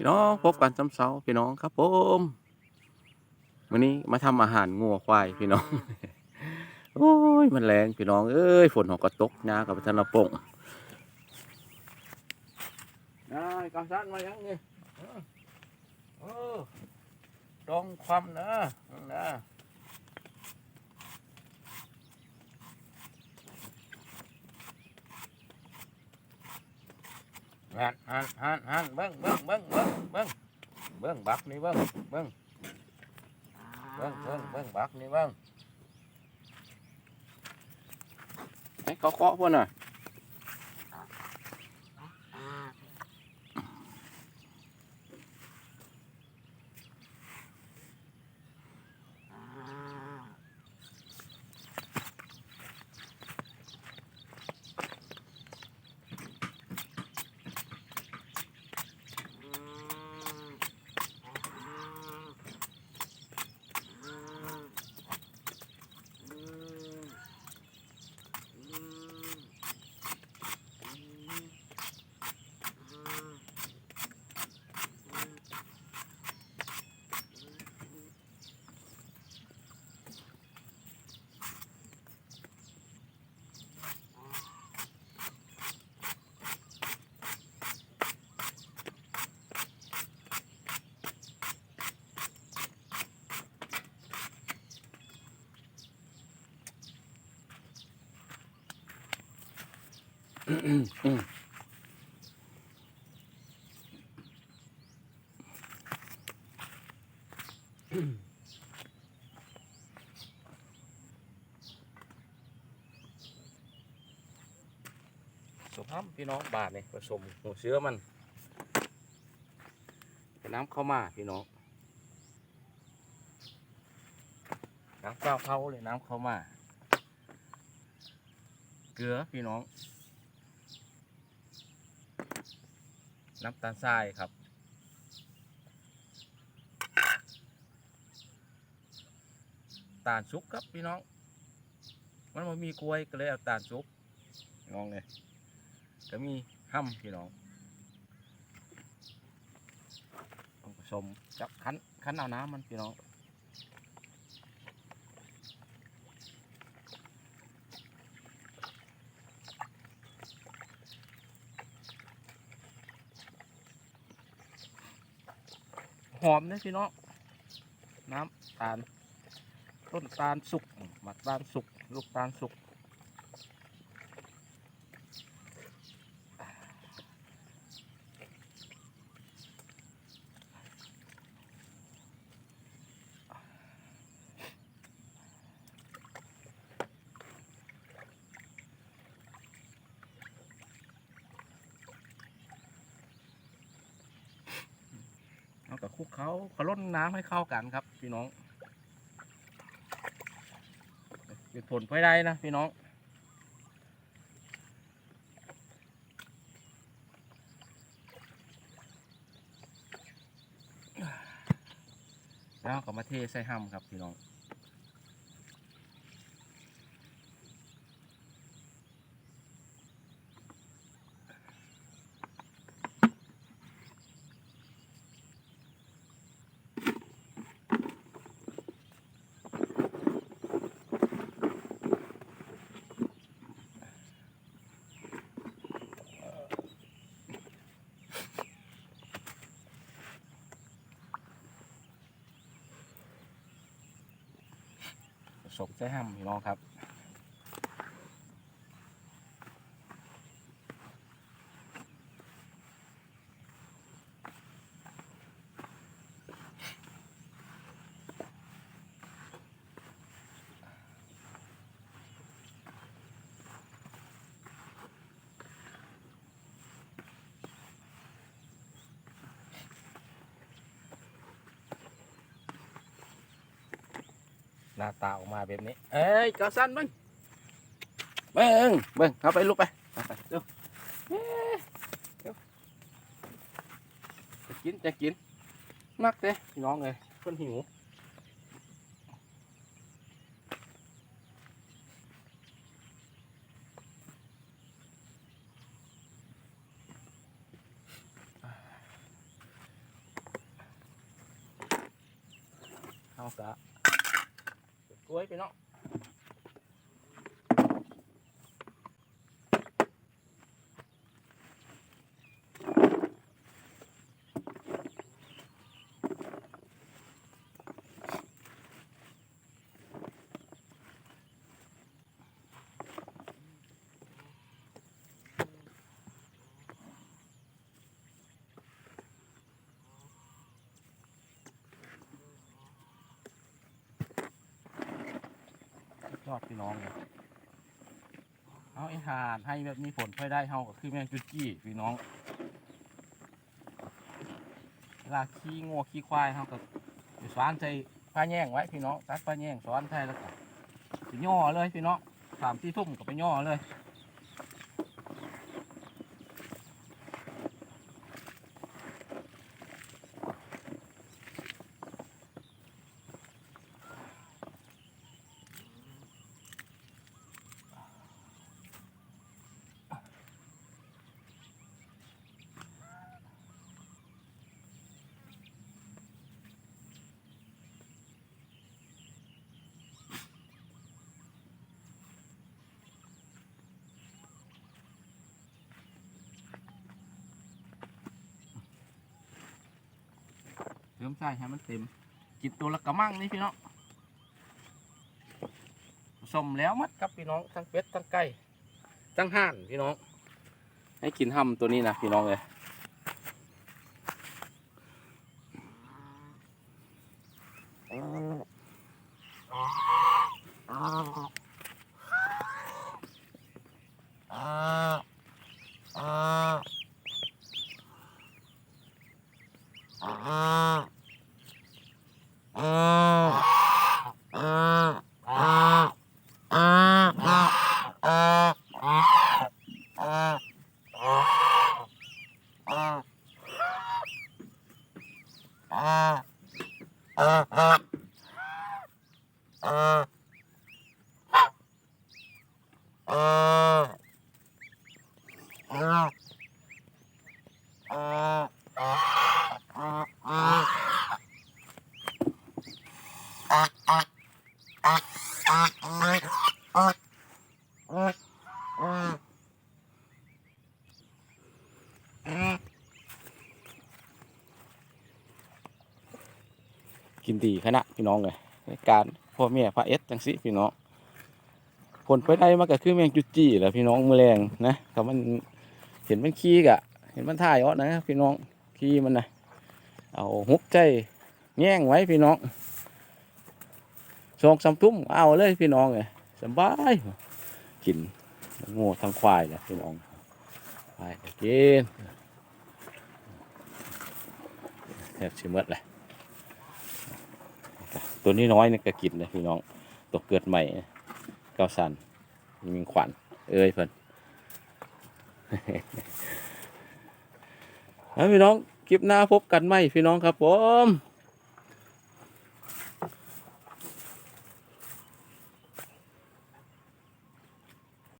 พี่น้องพบกันซ้ำเสาพี่น้องครับผมวันนี้มาทำอาหารงัวควายพี่น้อง โอ้ยมันแรงพี่น้องเอ้ยฝนหอกกระตกนากับทันละปงได้กำซัดมายังนี่เออเออตรงความนะนะ หันหันหันหันเบิ้งเบิ้งเบิ้งเบิ้งเบิ้งเบิ้งบักนี่เบิ้งเบิ้งเบิ้งเบิ้งเบิ้งบักนี่เบิ้งไอ้เขาเคาะพวกน่ะ สภาพพี่น้องบาทนี่ผสมหัวเชื้อมันเป็นน้ำเข้ามาพี่น้องน้ำเจ้าเขาเลยน้ำเข้ามา เกลือพี่น้อง น้ำตาลทรายครับ ตาลชุกครับพี่น้อง มันมันมีกล้วยก็เลยเอาตาลชุกน้องเลยก็มีห้ำพี่น้องต้องผสมจับคั้นคั้นเอาน้ำมันพี่น้อง หอมนะพี่น้องน้ำตาลต้นตาลสุกหมักตาลสุก ลูกตาลสุก คลุกเขาขล้นน้ำให้เข้ากันครับ พี่น้องเป็นผลไปได้นะพี่น้องแล้วก็มาเทใส่ห้ำครับพี่น้อง ผสมใส่ห้ามพี่น้องครับ หน้าตาออกมาแบบนี้ เอ้ยกระสันบิ้งบิ้งบิ้งเอาไปลุกไปไปเร็วจะกินจะกินมักเลยน้องเลยคนหิวเอาซะ สวยไปเนาะ ยอดพี่น้องเลยเอาไอ้หาดให้แบบมีผลค่อยได้เฮาก็คือแมงจุจี้พี่น้องเวลาขี้งัวขี้ควายเฮาก็สวนใจปลาแย่งไว้พี่น้องตัดปลาแย่งสวนไทยแล้วก็ไปย่อเลยพี่น้องสามที่ทุ่มก็ไปย่อเลย เติมใส่ให้มันเต็มกินตัวละกระมังนี่พี่น้องสมแล้วมัดครับพี่น้องทั้งเป็ดทั้งไก่ทั้งห่านพี่น้อง ให้กินห่ำตัวนี้นะพี่น้องเลย 아 กินดีขนาดพี่น้องเลยในการพ่อแม่พระเอสจังสิพี่น้องผลไปได้มาก็คือแมงจุจี้แหละพี่น้องมือแรงนะถ้ามันเห็นมันขี้กะ เห็นมันถ่ายออนะพี่น้องขี้มันนะเอาหุบใจแง่งไว้พี่น้อง สองสามทุ่มเอาเลยพี่น้องเลยสบายกินงูทั้งควายเลยพี่น้องควายก็กินแทบชิหมดเลยตัวนี้น้อยนี่ก็กินเลยพี่น้องตัวเกิดใหม่เก้าสันมีขวัญเอ้ยเพิ่นแล้วพี่น้องคลิปหน้าพบกันไหมพี่น้องครับผม